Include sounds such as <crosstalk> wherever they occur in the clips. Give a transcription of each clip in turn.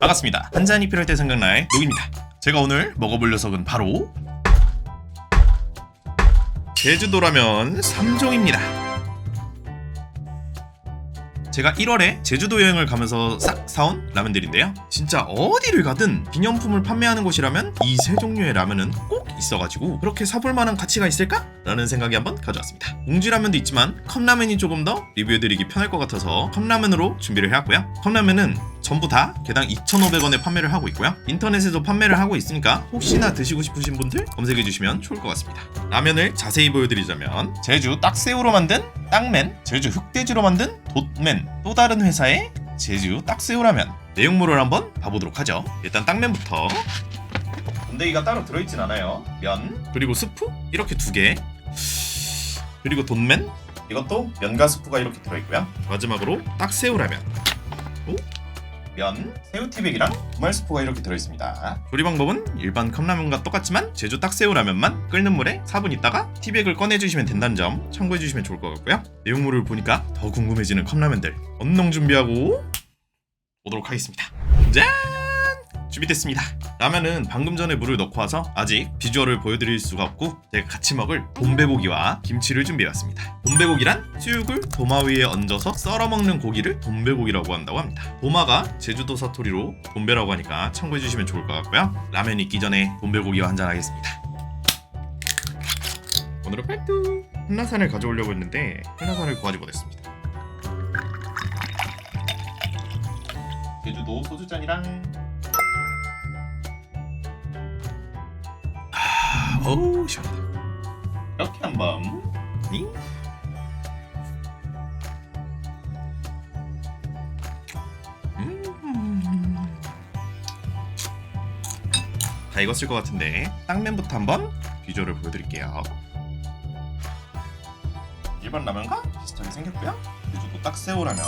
반갑습니다. 한 잔이 필요할 때 생각날 녹입니다. 제가 오늘 먹어볼 녀석은 바로 제주도라면 3종입니다. 제가 1월에 제주도 여행을 가면서 싹 사온 라면들인데요. 진짜 어디를 가든 기념품을 판매하는 곳이라면 이 세 종류의 라면은 꼭 있어가지고 그렇게 사볼 만한 가치가 있을까? 라는 생각이 한번 가져왔습니다. 웅지라면도 있지만 컵라면이 조금 더 리뷰해드리기 편할 것 같아서 컵라면으로 준비를 해왔고요. 컵라면은 전부 다 개당 2,500원에 판매를 하고 있고요. 인터넷에도 판매를 하고 있으니까 혹시나 드시고 싶으신 분들 검색해 주시면 좋을 것 같습니다. 라면을 자세히 보여드리자면 제주 딱새우로 만든 땅맨, 제주 흑돼지로 만든 돛맨, 또 다른 회사의 제주 딱새우라면 내용물을 한번 봐보도록 하죠. 일단 땅맨부터 건더기가 따로 들어있진 않아요. 면 그리고 스프 이렇게 두 개. 그리고 돈맨 이것도 면과 스프가 이렇게 들어있고요. 마지막으로 딱새우라면. 또 면, 새우티백이랑 두말 스프가 이렇게 들어있습니다. 조리 방법은 일반 컵라면과 똑같지만 제주 딱새우라면만 끓는 물에 4분 있다가 티백을 꺼내주시면 된다는 점 참고해주시면 좋을 것 같고요. 내용물을 보니까 더 궁금해지는 컵라면들 언농 준비하고 오도록 하겠습니다. 짠! 준비됐습니다. 라면은 방금 전에 물을 넣고 와서 아직 비주얼을 보여드릴 수가 없고 제가 같이 먹을 돈배고기와 김치를 준비해왔습니다. 돈배고기란 수육을 도마 위에 얹어서 썰어 먹는 고기를 돈배고기라고 한다고 합니다. 도마가 제주도 사투리로 돈배라고 하니까 참고해주시면 좋을 것 같고요. 라면 있기 전에 돈배고기와 한잔 하겠습니다. 오늘은 팔뚝 한라산을 가져오려고 했는데 한라산을 구하지 못했습니다. 제주도 소주잔이랑 어우 시원하다. 이렇게 한번. 니? 음. 다 익었을 것 같은데 땅면부터 한번 비주얼을 보여드릴게요. 일반 라면과 비슷하게 생겼고요. 제주도 딱새우 라면.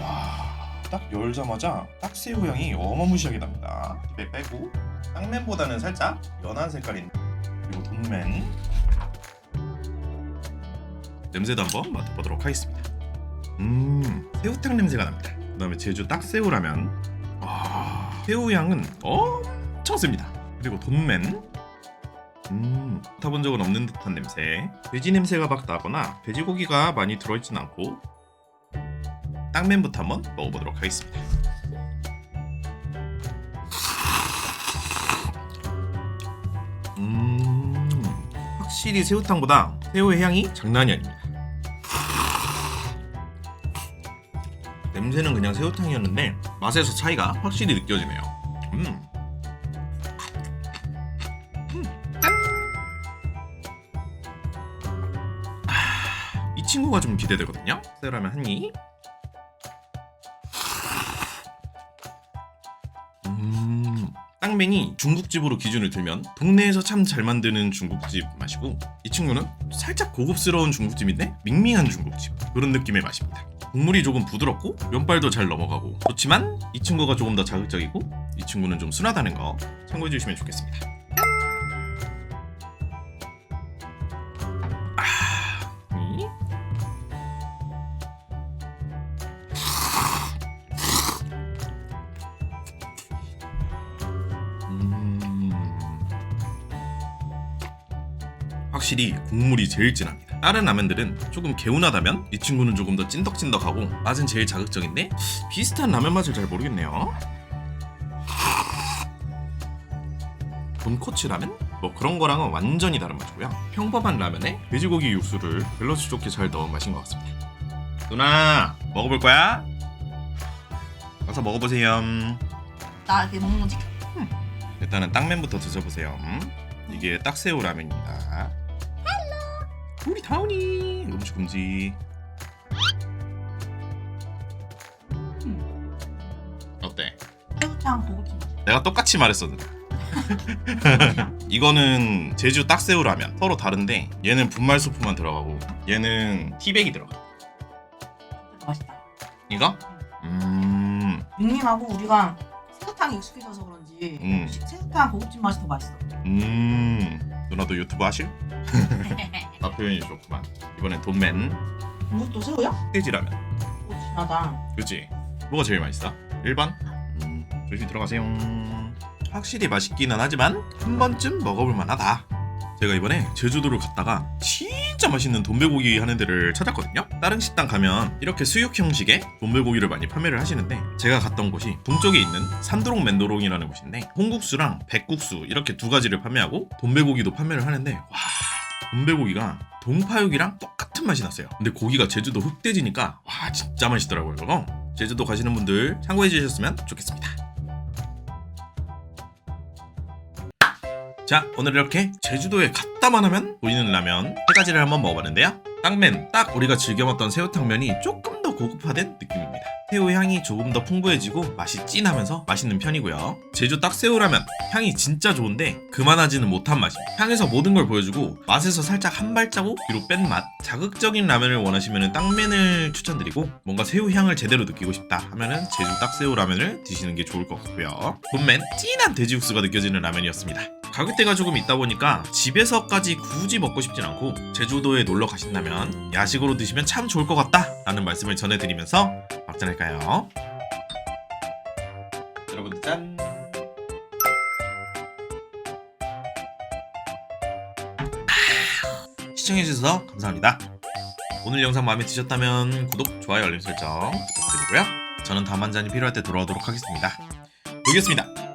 와딱 열자마자 딱새우 향이 어마무시하게 납니다. 입에 빼고. 땅맨보다는 살짝 연한 색깔인 그리고 돈맨 냄새도 한번 맡아보도록 하겠습니다. 음 새우탕 냄새가 납니다. 그 다음에 제주 딱새우라면 와 새우 향은 엄청 셉니다. 그리고 돈맨 음 맡아본 적은 없는 듯한 냄새 돼지 냄새가 막 나거나 돼지고기가 많이 들어있진 않고 땅맨부터 한번 먹어보도록 하겠습니다. 음, 확실히 새우탕보다 새우의 향이 장난이 아닙니다. 냄새는 그냥 새우탕이었는데 맛에서 차이가 확실히 느껴지네요. 음. 음, 이 친구가 좀 기대되거든요. 새우라면 한 입. 음, 땅맨이 중국집으로 기준을 들면 동네에서 참 잘 만드는 중국집 맛이고 이 친구는 살짝 고급스러운 중국집인데 밍밍한 중국집 그런 느낌의 맛입니다. 국물이 조금 부드럽고 면발도 잘 넘어가고 좋지만 이 친구가 조금 더 자극적이고 이 친구는 좀 순하다는 거 참고해 주시면 좋겠습니다. 확실히 국물이 제일 진합니다. 다른 라면들은 조금 개운하다면 이 친구는 조금 더 찐덕찐덕하고 맛은 제일 자극적인데 비슷한 라면 맛을 잘 모르겠네요. 돈코츠 라면? 뭐 그런 거랑은 완전히 다른 맛이고요. 평범한 라면에 돼지고기 육수를 밸런스 좋게 잘 넣은 맛인 것 같습니다. 누나 먹어볼 거야? 와서 먹어보세요. 나 이렇게 먹는 거지? 일단은 땅면부터 드셔보세요. 음? 이게 딱새우 라면입니다. 우리 다운이 음식 금지. 어때? 새우탕 고급진 내가 똑같이 말했었는데. <laughs> 이거는 제주 딱새우 라면 서로 다른데 얘는 분말 수프만 들어가고 얘는 티백이 들어가. 맛있다. 이거? 음, 밍밍하고 우리가 새우탕이 익숙해져서 그런지 음. 새우탕 고급진 맛이 더 맛있어. 음. 누나도 유튜브 하실? <laughs> 아 표현이 좋구만. 이번엔 돈맨 이것도 새우야? 돼지 라면. 오 진하다. 그치? 뭐가 제일 맛있어? 1번? 음, 조심히 들어가세요. 확실히 맛있기는 하지만 한 번쯤 먹어볼 만하다. 제가 이번에 제주도를 갔다가 진짜 맛있는 돈베고기 하는 데를 찾았거든요. 다른 식당 가면 이렇게 수육 형식의 돈베고기를 많이 판매를 하시는데 제가 갔던 곳이 동쪽에 있는 산도롱 맨도롱이라는 곳인데 홍국수랑 백국수 이렇게 두 가지를 판매하고 돈베고기도 판매를 하는데 와 돈베고기가 동파육이랑 똑같은 맛이 났어요. 근데 고기가 제주도 흑돼지니까 와 진짜 맛있더라고요. 이거. 제주도 가시는 분들 참고해 주셨으면 좋겠습니다. 자 오늘 이렇게 제주도에 갔다만 하면 보이는 라면 세 가지를 한번 먹어봤는데요. 땅맨 딱 우리가 즐겨 먹던 새우탕면이 조금 더 고급화된 느낌입니다. 새우 향이 조금 더 풍부해지고 맛이 진하면서 맛있는 편이고요. 제주 딱새우라면 향이 진짜 좋은데 그만하지는 못한 맛입니다 향에서 모든 걸 보여주고 맛에서 살짝 한 발자국 뒤로 뺀 맛. 자극적인 라면을 원하시면 땅맨을 추천드리고 뭔가 새우 향을 제대로 느끼고 싶다 하면은 제주 딱새우 라면을 드시는 게 좋을 것 같고요. 본맨 진한 돼지 육수가 느껴지는 라면이었습니다 가격대가 조금 있다 보니까 집에서까지 굳이 먹고 싶진 않고 제주도에 놀러 가신다면 야식으로 드시면 참 좋을 것 같다 라는 말씀을 전해드리면서 막전할까요? 여러분들 짠! 아, 시청해주셔서 감사합니다. 오늘 영상 마음에 드셨다면 구독, 좋아요, 알림 설정 부탁드리고요. 저는 다음 한 잔이 필요할 때 돌아오도록 하겠습니다. 여기였습니다.